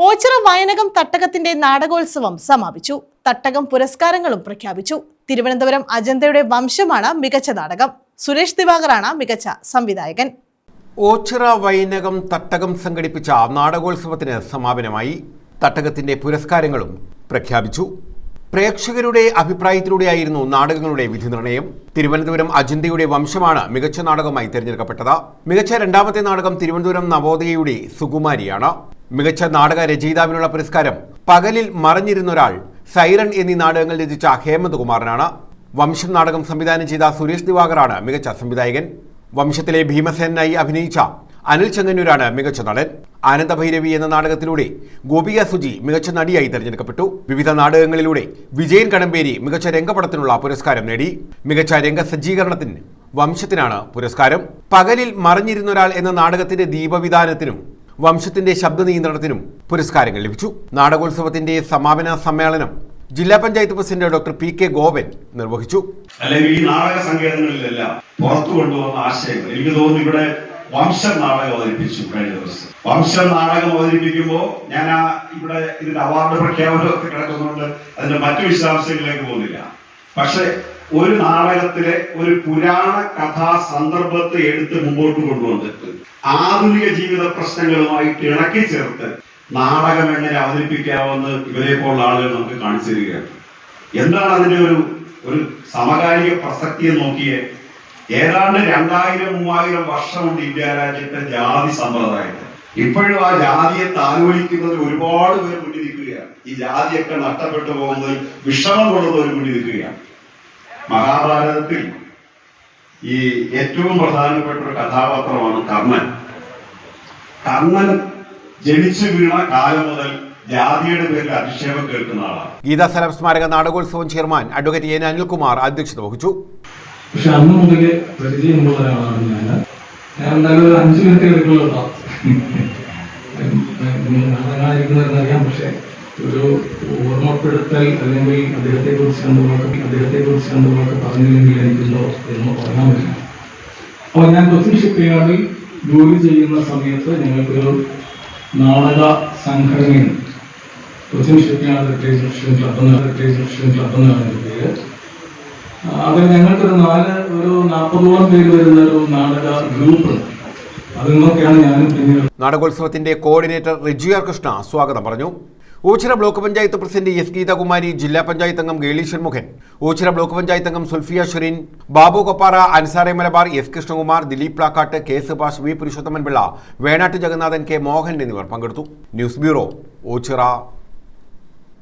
ഓച്ചിറ വയനകം തട്ടകത്തിന്റെ നാടകോത്സവം സമാപിച്ചു. തട്ടകം പുരസ്കാരങ്ങളും പ്രഖ്യാപിച്ചു. തിരുവനന്തപുരം അജന്തയുടെ വംശമാണ് മികച്ച നാടകം. സുരേഷ് ദിവാകറാണ് മികച്ച സംവിധായകൻ. ഓച്ചിറ വൈനകം തട്ടകം സംഘടിപ്പിച്ച നാടകോത്സവത്തിന് സമാപനമായി തട്ടകത്തിന്റെ പുരസ്കാരങ്ങളും പ്രഖ്യാപിച്ചു. പ്രേക്ഷകരുടെ അഭിപ്രായത്തിലൂടെയായിരുന്നു നാടകങ്ങളുടെ വിധി നിർണയം. തിരുവനന്തപുരം അജന്തയുടെ വംശമാണ് മികച്ച നാടകമായി തിരഞ്ഞെടുക്കപ്പെട്ടത്. മികച്ച രണ്ടാമത്തെ നാടകം തിരുവനന്തപുരം നവോദയയുടെ സുകുമാരിയാണ്. മികച്ച നാടക രചയിതാവിനുള്ള പുരസ്കാരം. പകലിൽ മറഞ്ഞിരുന്നൊരാൾ സൈറൺ എന്നീ നാടകങ്ങൾ രചിച്ച ഹേമന്ത് കുമാറിനാണ്. വംശം നാടകം സംവിധാനം ചെയ്ത സുരേഷ് ദിവാകറാണ് മികച്ച സംവിധായകൻ. വംശത്തിലെ ഭീമസേനായി അഭിനയിച്ച അനിൽ ചെങ്ങന്നൂരാണ് മികച്ച നടൻ. ആനന്ദഭൈരവി എന്ന നാടകത്തിലൂടെ ഗോപിക സുജി മികച്ച നടിയായി തിരഞ്ഞെടുക്കപ്പെട്ടു. വിവിധ നാടകങ്ങളിലൂടെ വിജയൻ കടമ്പേരി മികച്ച രംഗപടത്തിനുള്ള പുരസ്കാരം നേടി. മികച്ച രംഗസജ്ജീകരണത്തിന് വംശത്തിനാണ് പുരസ്കാരം. പകലിൽ മറഞ്ഞിരുന്നൊരാൾ എന്ന നാടകത്തിന്റെ ദീപവിധാനത്തിനും വംശത്തിന്റെ ശബ്ദ നിയന്ത്രണത്തിനും പുരസ്കാരങ്ങൾ ലഭിച്ചു. നാടകോത്സവത്തിന്റെ സമാപന സമ്മേളനം ജില്ലാ panchayat president doctor P K Gopan നിർവഹിച്ചു. അല്ലെങ്കിൽ ഈ നാടക സങ്കേതങ്ങളിലെല്ലാം പുറത്തു കൊണ്ടുവന്ന ആശയങ്ങൾ. എനിക്ക് തോന്നുന്നു ഇവിടെ വംശ നാടകം അവതരിപ്പിച്ചു കഴിഞ്ഞ ദിവസം. വംശ നാടകം അവതരിപ്പിക്കുമ്പോൾ ഞാൻ ആ ഇവിടെ ഇതിന്റെ അവാർഡ് പ്രഖ്യാപനമൊക്കെ കിടക്കുന്നുണ്ട്. അതിന്റെ മറ്റു വിശദാംശങ്ങളിലേക്ക് പോകുന്നില്ല. പക്ഷെ ഒരു നാടകത്തിലെ ഒരു പുരാണ കഥാ സന്ദർഭത്തെ എടുത്ത് മുമ്പോട്ട് കൊണ്ടുവന്നിട്ട് ആധുനിക ജീവിത പ്രശ്നങ്ങളുമായിട്ട് ഇളക്കി ചേർത്ത് നാടകം എങ്ങനെ അവതരിപ്പിക്കാമെന്ന് ഇവരെ പോലുള്ള ആളുകൾ നമുക്ക് കാണിച്ചു തരികയാണ്. എന്താണ് അതിന്റെ ഒരു ഒരു സമകാലിക പ്രസക്തിയെ നോക്കിയേ? ഏതാണ്ട് രണ്ടായിരം മൂവായിരം വർഷമുണ്ട് ഇന്ത്യ രാജ്യത്തെ ജാതി സമ്പ്രദായത്തെ. ഇപ്പോഴും ആ ജാതിയെ താലോലിക്കുന്നതിൽ ഒരുപാട് പേർ മുന്നിൽ നിൽക്കുകയാണ്. ഈ ജാതിയൊക്കെ നഷ്ടപ്പെട്ടു പോകുന്നതിൽ വിഷമം കൊള്ളുന്നവർ മുന്നിൽ നിൽക്കുകയാണ്. മഹാഭാരതത്തിൽ ഈ ഏറ്റവും പ്രധാനപ്പെട്ട ഒരു കഥാപാത്രമാണ് കർണൻ കർണൻ ജനിച്ചു വീണ കാലം മുതൽ ജാതിയുടെ പേരിൽ അധിക്ഷേപം കേൾക്കുന്ന ആളാണ് ഗീതാസലം സ്മാരക നാടകോത്സവം ചെയർമാൻ അഡ്വക്കേറ്റ് എൻ അനിൽകുമാർ അധ്യക്ഷത വഹിച്ചു പക്ഷെ അന്ന് മുതൽ പരിചയമുള്ള ഒരാളാണ് ഞാൻ ഞാൻ എന്തായാലും ഒരു അഞ്ചു മിനിറ്റ് എടുക്കുള്ളൂ അറിയാം പക്ഷെ ഒരു ഓർമ്മപ്പെടുത്തൽ അല്ലെങ്കിൽ അദ്ദേഹത്തെ കുറിച്ച് രണ്ടു അദ്ദേഹത്തെ കുറിച്ച് രണ്ടു പറഞ്ഞില്ലെങ്കിൽ എനിക്കുണ്ടോ എന്ന് പറ്റില്ല അപ്പോൾ ഞാൻ കൊച്ചിൻ ഷിപ്പ്യാർഡിൽ ജോലി ചെയ്യുന്ന സമയത്ത് ഞങ്ങൾക്കൊരു നാടക സംഘടനയുണ്ട്. കൊച്ചിൻ ഷിപ്പ്യാർഡ് റിട്രേഷൻ ക്ലബ് എന്ന് ക്ലബ് എന്നാണ് എന്റെ പേര് ഞങ്ങൾക്കൊരു നാല് ഒരു നാൽപ്പതോളം പേര് വരുന്ന ഒരു നാടക ഗ്രൂപ്പ് അതിൽ നിന്നൊക്കെയാണ് ഞാനും പിന്നീട് നാടകോത്സവത്തിന്റെ കോർഡിനേറ്റർ റിജു ആർ കൃഷ്ണ സ്വാഗതം പറഞ്ഞു. Ochira block panchayat president S Geethakumari ജില്ലാ പഞ്ചായത്ത് അംഗം ഗേളി ഷൺമുഖൻ ഓച്ചിറ ബ്ലോക്ക് പഞ്ചായത്ത് അംഗം Sulfiya Shereen Babu Koppara അൻസാറെ Malabar S Krishnakumar Dileep Plakkattu K Subhash V Purushothaman Pillai Venattu Jagannathan K Mohan എന്നിവർ പങ്കെടുത്തു. News bureau Ochira.